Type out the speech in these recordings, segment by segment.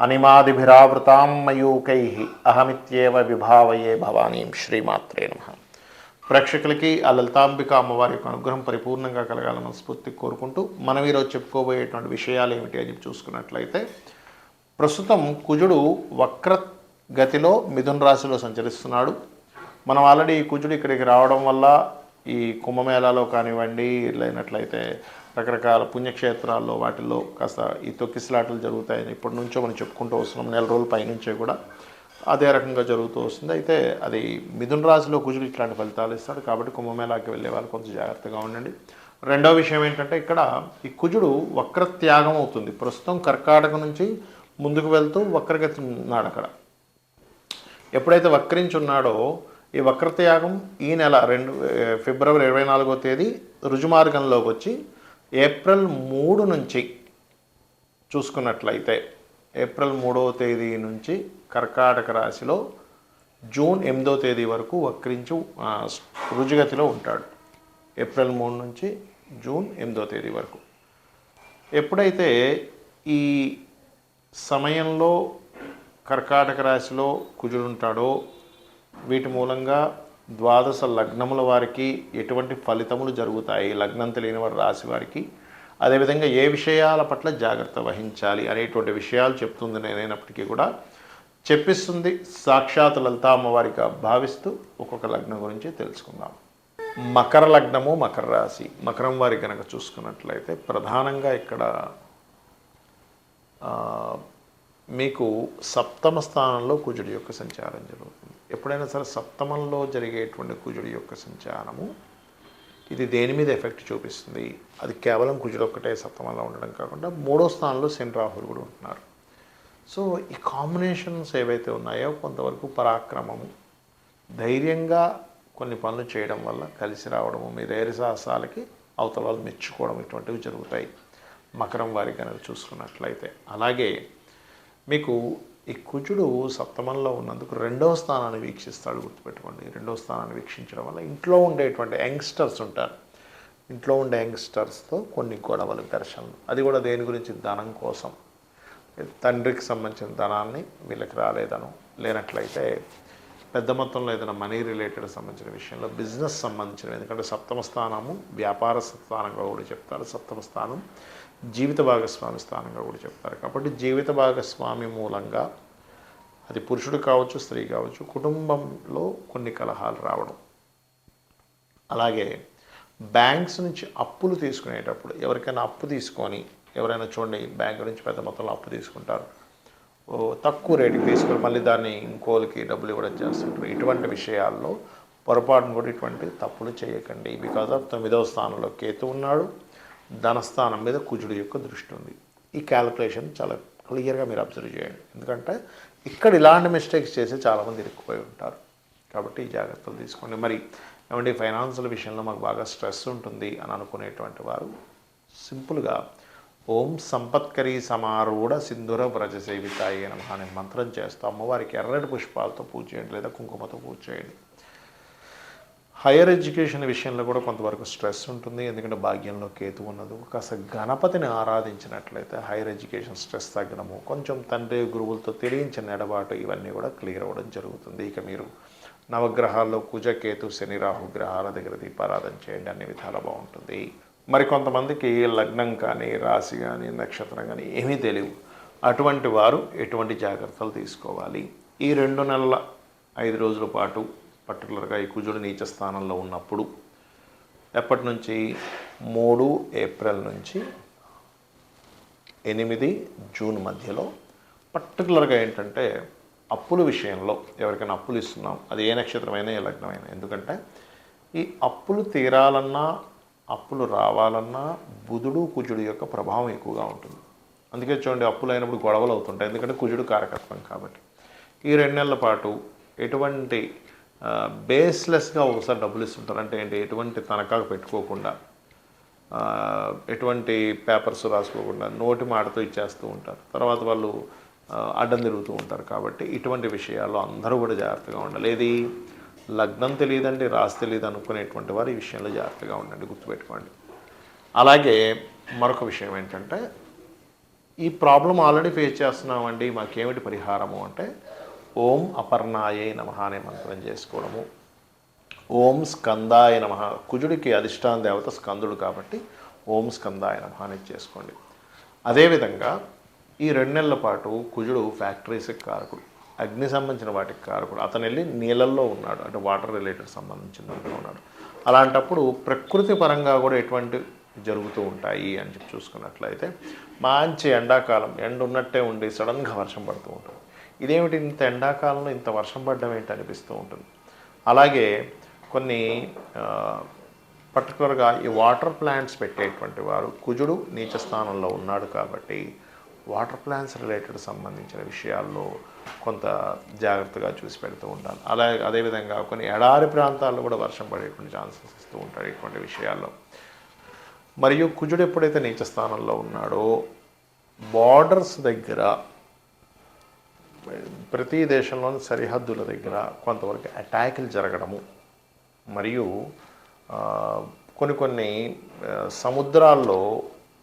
అనిమాదిభిరావృతాం మయూకై అహమిత్యేవ విభావయే భవానీం శ్రీమాత్రే నమ. ప్రేక్షకులకి ఆ లలితాంబిక అమ్మవారి యొక్క అనుగ్రహం పరిపూర్ణంగా కలగాలని మనస్ఫూర్తి కోరుకుంటూ మనం ఈరోజు చెప్పుకోబోయేటువంటి విషయాలు ఏమిటి అని చెప్పి చూసుకున్నట్లయితే ప్రస్తుతం కుజుడు వక్ర గతిలో మిథున రాశిలో సంచరిస్తున్నాడు. మనం ఆల్రెడీ ఈ కుజుడు ఇక్కడికి రావడం వల్ల ఈ కుంభమేళాలో కానివ్వండి లేనట్లయితే రకరకాల పుణ్యక్షేత్రాల్లో వాటిల్లో కాస్త ఈ తొక్కిసలాటలు జరుగుతాయని ఇప్పటి నుంచో మనం చెప్పుకుంటూ వస్తున్నాం. నెల రోజుల పైనుంచే కూడా అదే రకంగా జరుగుతూ వస్తుంది. అయితే అది మిథున రాశిలో కుజుడు ఇట్లాంటి ఫలితాలు ఇస్తాడు కాబట్టి కుంభమేళాకి వెళ్ళే వాళ్ళు కొంచెం జాగ్రత్తగా ఉండండి. రెండవ విషయం ఏంటంటే ఇక్కడ ఈ కుజుడు వక్రత్యాగం అవుతుంది. ప్రస్తుతం కర్కాటక నుంచి ముందుకు వెళ్తూ వక్రగతి ఉన్నాడు అక్కడ. ఎప్పుడైతే వక్రించున్నాడో ఈ వక్రత్యాగం ఈ నెల రెండు ఫిబ్రవరి ఇరవై నాలుగో తేదీ రుజుమార్గంలోకి వచ్చి ఏప్రిల్ మూడు నుంచి చూసుకున్నట్లయితే ఏప్రిల్ మూడవ తేదీ నుంచి కర్కాటక రాశిలో జూన్ ఎనిమిదో తేదీ వరకు వక్రించి రుజుగతిలో ఉంటాడు. ఏప్రిల్ మూడు నుంచి జూన్ ఎనిమిదో తేదీ వరకు. ఎప్పుడైతే ఈ సమయంలో కర్కాటక రాశిలో కుజుడుంటాడో వీటి మూలంగా ద్వాదశ లగ్నముల వారికి ఎటువంటి ఫలితములు జరుగుతాయి? లగ్నం తెలియని వారి రాశి వారికి అదేవిధంగా ఏ విషయాల పట్ల జాగ్రత్త వహించాలి అనేటువంటి విషయాలు చెప్తుంది నేనైనప్పటికీ కూడా. చెప్పిస్తుంది సాక్షాత్ లలితా అమ్మవారిగా భావిస్తూ ఒక్కొక్క లగ్నం గురించి తెలుసుకుందాం. మకర లగ్నము మకర రాశి. మకరం వారి కనుక చూసుకున్నట్లయితే ప్రధానంగా ఇక్కడ మీకు సప్తమ స్థానంలో కుజుడి యొక్క సంచారం జరుగుతుంది. ఎప్పుడైనా సరే సప్తమంలో జరిగేటువంటి కుజుడి యొక్క సంచారము ఇది దేని మీద ఎఫెక్ట్ చూపిస్తుంది? అది కేవలం కుజుడు ఒక్కటే సప్తమంలో ఉండడం కాకుండా మూడో స్థానంలో శని రాహులు కూడా ఉంటున్నారు. సో ఈ కాంబినేషన్స్ ఏవైతే ఉన్నాయో కొంతవరకు పరాక్రమము ధైర్యంగా కొన్ని పనులు చేయడం వల్ల కలిసి రావడము మీ ధైర్య సాహసాలకి అవతల వాళ్ళు మెచ్చుకోవడం ఇటువంటివి జరుగుతాయి. మకరం వారి కనుక చూసుకున్నట్లయితే. అలాగే మీకు ఈ కుజుడు సప్తమంలో ఉన్నందుకు రెండవ స్థానాన్ని వీక్షిస్తాడు గుర్తుపెట్టుకోండి. రెండవ స్థానాన్ని వీక్షించడం వల్ల ఇంట్లో ఉండేటువంటి యంగ్స్టర్స్ ఉంటారు. ఇంట్లో ఉండే యంగ్స్టర్స్తో కొన్ని గొడవలు ఘర్షణలు. అది కూడా దేని గురించి? ధనం కోసం. తండ్రికి సంబంధించిన ధనాన్ని వీళ్ళకి రాలేదను లేనట్లయితే పెద్ద మొత్తంలో ఏదైనా మనీ రిలేటెడ్ సంబంధించిన విషయంలో బిజినెస్ సంబంధించిన ఎందుకంటే సప్తమ స్థానము వ్యాపార స్థానంగా కూడా చెప్తారు. సప్తమ స్థానం జీవిత భాగస్వామి స్థానంగా కూడా చెప్తారు. కాబట్టి జీవిత భాగస్వామి మూలంగా అది పురుషుడు కావచ్చు స్త్రీ కావచ్చు కుటుంబంలో కొన్ని కలహాలు రావడం. అలాగే బ్యాంక్స్ నుంచి అప్పులు తీసుకునేటప్పుడు ఎవరికైనా అప్పు తీసుకొని ఎవరైనా చూడండి బ్యాంక్ నుంచి పెద్ద మొత్తంలో అప్పు తీసుకుంటారు. తక్కువ రేటుకి తీసుకొని మళ్ళీ దాన్ని ఇంకోలకి డబ్బులు ఇవ్వడం చేస్తుంటారు. ఇటువంటి విషయాల్లో పొరపాటును కూడా ఇటువంటి తప్పులు చేయకండి. బికాజ్ ఆఫ్ తొమ్మిదవ స్థానంలో కేతు ఉన్నాడు. ధనస్థానం మీద కుజుడు యొక్క దృష్టి ఉంది. ఈ క్యాలిక్యులేషన్ చాలా క్లియర్గా మీరు అబ్జర్వ్ చేయండి. ఎందుకంటే ఇక్కడ ఇలాంటి మిస్టేక్స్ చేసి చాలామంది ఇరుక్కుపోయి ఉంటారు. కాబట్టి ఈ జాగ్రత్తలు తీసుకోండి. మరి ఏమంటే ఫైనాన్షియల్ విషయంలో మాకు బాగా స్ట్రెస్ ఉంటుంది అని అనుకునేటువంటి వారు సింపుల్గా ఓం సంపత్కరి సమారూఢ సింధుర వ్రజ సేవితాయి నమః అనే మంత్రం చేస్తూ అమ్మవారికి ఎర్రటి పుష్పాలతో పూజ చేయండి లేదా కుంకుమతో పూజ చేయండి. హైయర్ ఎడ్యుకేషన్ విషయంలో కూడా కొంతవరకు స్ట్రెస్ ఉంటుంది. ఎందుకంటే భాగ్యంలో కేతు ఉన్నది. కాస్త గణపతిని ఆరాధించినట్లయితే హైయర్ ఎడ్యుకేషన్ స్ట్రెస్ తగ్గడము కొంచెం తండ్రి గురువులతో తెలియించిన ఎడబాటు ఇవన్నీ కూడా క్లియర్ అవ్వడం జరుగుతుంది. ఇక మీరు నవగ్రహాల్లో కుజ కేతు శని రాహు గ్రహాల దగ్గర దీపారాధన చేయండి. అన్ని విధాలా బాగుంటుంది. మరి కొంతమందికి లగ్నం కానీ రాశి కానీ నక్షత్రం కానీ ఏమీ తెలియవు. అటువంటి వారు ఎటువంటి జాగ్రత్తలు తీసుకోవాలి? ఈ రెండు నెలల ఐదు రోజుల పాటు పర్టికులర్గా ఈ కుజుడు నీచ స్థానంలో ఉన్నప్పుడు ఎప్పటి నుంచి? మూడు ఏప్రిల్ నుంచి ఎనిమిది జూన్ మధ్యలో. పర్టికులర్గా ఏంటంటే అప్పుల విషయంలో ఎవరికైనా అప్పులు ఇస్తున్నాం. అది ఏ నక్షత్రమైనా ఏ లగ్నమైనా. ఎందుకంటే ఈ అప్పులు తీరాలన్నా అప్పులు రావాలన్నా బుధుడు కుజుడు యొక్క ప్రభావం ఎక్కువగా ఉంటుంది. అందుకే చూడండి అప్పులు అయినప్పుడు గొడవలు అవుతుంటాయి. ఎందుకంటే కుజుడు కారకత్వం కాబట్టి. ఈ రెండు నెలల పాటు ఎటువంటి బేస్లెస్గా ఒకసారి డబ్బులు ఇస్తుంటారు అంటే ఏంటి? ఎటువంటి తనఖాకు పెట్టుకోకుండా ఎటువంటి పేపర్స్ రాసుకోకుండా నోటి మాటతో ఇచ్చేస్తూ ఉంటారు. తర్వాత వాళ్ళు అడ్డం తిరుగుతూ ఉంటారు. కాబట్టి ఇటువంటి విషయాల్లో అందరూ కూడా జాగ్రత్తగా ఉండాలి. ఏది? లగ్నం తెలియదండి రాసి తెలియదు అనుకునేటువంటి వారు ఈ విషయంలో జాగ్రత్తగా ఉండండి గుర్తుపెట్టుకోండి. అలాగే మరొక విషయం ఏంటంటే ఈ ప్రాబ్లం ఆల్రెడీ ఫేస్ చేస్తున్నామండి మాకేమిటి పరిహారము అంటే ఓం అపర్ణాయే నమ అనే మంత్రం చేసుకోవడము. ఓం స్కందాయ నమ. కుజుడికి అధిష్టాన దేవత స్కందుడు కాబట్టి ఓం స్కందాయ నమ అనేది చేసుకోండి. అదేవిధంగా ఈ రెండు నెలల పాటు కుజుడు ఫ్యాక్టరీస్కి కారకుడు అగ్ని సంబంధించిన వాటికి కారకుడు. అతను వెళ్ళి నీళ్ళల్లో ఉన్నాడు అంటే వాటర్ రిలేటెడ్ సంబంధించిన దాంట్లో ఉన్నాడు. అలాంటప్పుడు ప్రకృతి పరంగా కూడా ఎటువంటి జరుగుతూ ఉంటాయి అని చెప్పి చూసుకున్నట్లయితే మంచి ఎండాకాలం ఎండ ఉన్నట్టే ఉండి సడన్గా వర్షం పడుతూ ఉంటుంది. ఇదేమిటి ఇంత ఎండాకాలంలో ఇంత వర్షం పడ్డం ఏంటి అనిపిస్తూ ఉంటుంది. అలాగే కొన్ని పర్టికులర్గా ఈ వాటర్ ప్లాంట్స్ పెట్టేటువంటి వారు కుజుడు నీచ స్థానంలో ఉన్నాడు కాబట్టి వాటర్ ప్లాంట్స్ రిలేటెడ్ సంబంధించిన విషయాల్లో కొంత జాగ్రత్తగా చూసి పెడుతూ ఉండాలి అలాగే అదేవిధంగా కొన్ని ఎడారి ప్రాంతాల్లో కూడా వర్షం పడేటువంటి ఛాన్సెస్ ఇస్తూ ఉంటాడు ఇటువంటి విషయాల్లో. మరియు కుజుడు ఎప్పుడైతే నీచ స్థానంలో ఉన్నాడో బార్డర్స్ దగ్గర ప్రతి దేశంలోని సరిహద్దుల దగ్గర కొంతవరకు అటాకులు జరగడము మరియు కొన్ని కొన్ని సముద్రాల్లో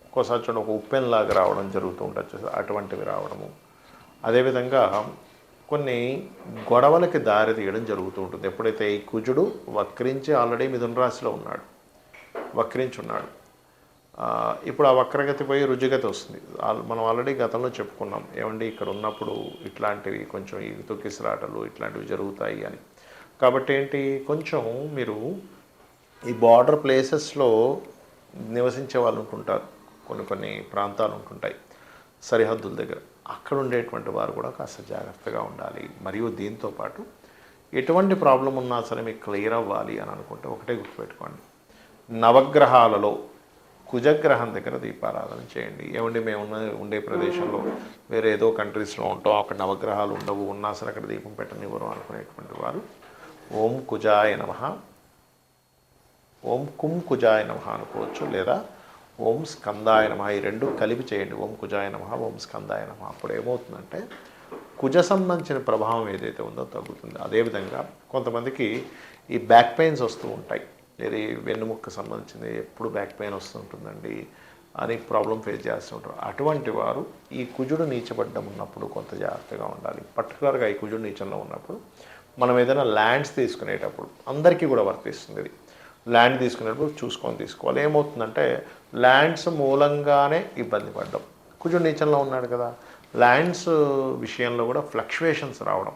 ఒక్కోసారి చూడండి ఒక ఉప్పెన్లాగా రావడం జరుగుతూ ఉంటుంది అటువంటివి రావడము. అదేవిధంగా కొన్ని గొడవలకి దారి తీయడం జరుగుతూ ఉంటుంది. ఎప్పుడైతే ఈ కుజుడు వక్రించి ఆల్రెడీ మిథున రాశిలో ఉన్నాడు వక్రించి ఉన్నాడు ఇప్పుడు ఆ వక్రగతి పోయి రుజుగతి వస్తుంది. మనం ఆల్రెడీ గతంలో చెప్పుకున్నాం ఏమండి ఇక్కడ ఉన్నప్పుడు ఇట్లాంటివి కొంచెం ఈ తొక్కిసలాటలు ఇట్లాంటివి జరుగుతాయి అని. కాబట్టి ఏంటి కొంచెం మీరు ఈ బార్డర్ ప్లేసెస్లో నివసించే వాళ్ళు ఉంటుంటారు. కొన్ని కొన్ని ప్రాంతాలు ఉంటుంటాయి సరిహద్దుల దగ్గర. అక్కడ ఉండేటువంటి వారు కూడా కాస్త జాగ్రత్తగా ఉండాలి. మరియు దీంతో పాటు ఎటువంటి ప్రాబ్లం ఉన్నా సరే మీకు క్లియర్ అవ్వాలి అని అనుకుంటే ఒకటే గుర్తుపెట్టుకోండి. నవగ్రహాలలో కుజగ్రహం దగ్గర దీపారాధన చేయండి. ఏమండి మేము ఉన్న ఉండే ప్రదేశంలో వేరే ఏదో కంట్రీస్లో ఉంటాం. అక్కడ నవగ్రహాలు ఉండవు. ఉన్నా సరే అక్కడ దీపం పెట్టనివ్వరు అనుకునేటువంటి వారు. ఓం కుజాయ నమ. ఓం కుం కుజాయ నమ అనుకోవచ్చు. లేదా ఓం స్కందాయ నమ. ఈ రెండు కలిపి చేయండి. ఓం కుజాయ నమ ఓం స్కందాయ నమ. అప్పుడు ఏమవుతుందంటే కుజ సంబంధించిన ప్రభావం ఏదైతే ఉందో తగ్గుతుంది. అదేవిధంగా కొంతమందికి ఈ బ్యాక్ పెయిన్స్ వస్తూ ఉంటాయి. ఇది వెన్నుముక్క సంబంధించింది ఎప్పుడు బ్యాక్ పెయిన్ వస్తుంటుందండి అని ప్రాబ్లం ఫేస్ చేస్తూ ఉంటారు. అటువంటి వారు ఈ కుజుడు నీచబడ్డం ఉన్నప్పుడు కొంత జాగ్రత్తగా ఉండాలి. పర్టికులర్గా ఈ కుజుడు నీచంలో ఉన్నప్పుడు మనం ఏదైనా ల్యాండ్స్ తీసుకునేటప్పుడు అందరికీ కూడా వర్తిస్తుంది ఇది. ల్యాండ్ తీసుకునేటప్పుడు చూసుకొని తీసుకోవాలి. ఏమవుతుందంటే ల్యాండ్స్ మూలంగానే ఇబ్బంది పడ్డం. కుజుడు నీచంలో ఉన్నాడు కదా. ల్యాండ్స్ విషయంలో కూడా ఫ్లక్చువేషన్స్ రావడం.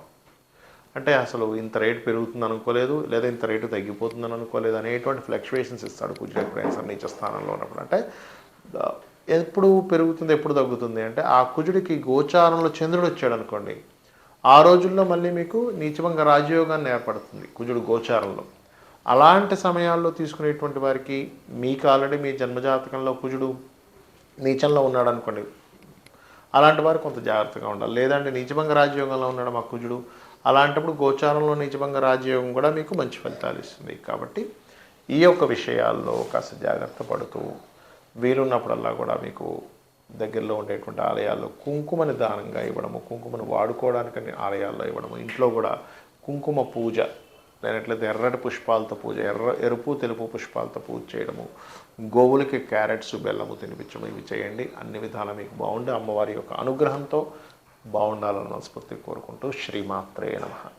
అంటే అసలు ఇంత రేటు పెరుగుతుంది అనుకోలేదు లేదా ఇంత రేటు తగ్గిపోతుందని అనుకోలేదు అనేటువంటి ఫ్లక్చువేషన్స్ ఇస్తాడు గుజరాత్ ఎప్పుడైనా నీచ స్థానంలో ఉన్నప్పుడు. అంటే ఎప్పుడు పెరుగుతుంది ఎప్పుడు తగ్గుతుంది? అంటే ఆ కుజుడికి గోచారంలో చంద్రుడు వచ్చాడు అనుకోండి ఆ రోజుల్లో మళ్ళీ మీకు నీచభంగ రాజయోగాన్ని ఏర్పడుతుంది కుజుడు గోచారంలో. అలాంటి సమయాల్లో తీసుకునేటువంటి వారికి మీకు ఆల్రెడీ మీ జన్మజాతకంలో కుజుడు నీచంలో ఉన్నాడు అనుకోండి అలాంటి వారు కొంత జాగ్రత్తగా ఉండాలి. లేదంటే నీచభంగ రాజయోగంలో ఉన్నాడు మా కుజుడు అలాంటప్పుడు గోచారంలో నిజంగా రాజయోగం కూడా మీకు మంచి ఫలితాలు ఇస్తుంది. కాబట్టి ఈ యొక్క విషయాల్లో కాస్త జాగ్రత్త పడుతూ వీలున్నప్పుడల్లా కూడా మీకు దగ్గరలో ఉండేటువంటి ఆలయాల్లో కుంకుమని దానంగా ఇవ్వడము కుంకుమను వాడుకోవడానికని ఆలయాల్లో ఇవ్వడము ఇంట్లో కూడా కుంకుమ పూజ లేనట్లయితే ఎర్రటి పుష్పాలతో పూజ ఎర్ర ఎరుపు తెలుపు పుష్పాలతో పూజ చేయడము గోవులకి క్యారెట్స్ బెల్లము తినిపించడం ఇవి చేయండి. అన్ని విధాలా మీకు బాగుండి అమ్మవారి యొక్క అనుగ్రహంతో బాగుండాలని మనస్ఫూర్తి కోరుకుంటూ శ్రీమాత్రే నమ.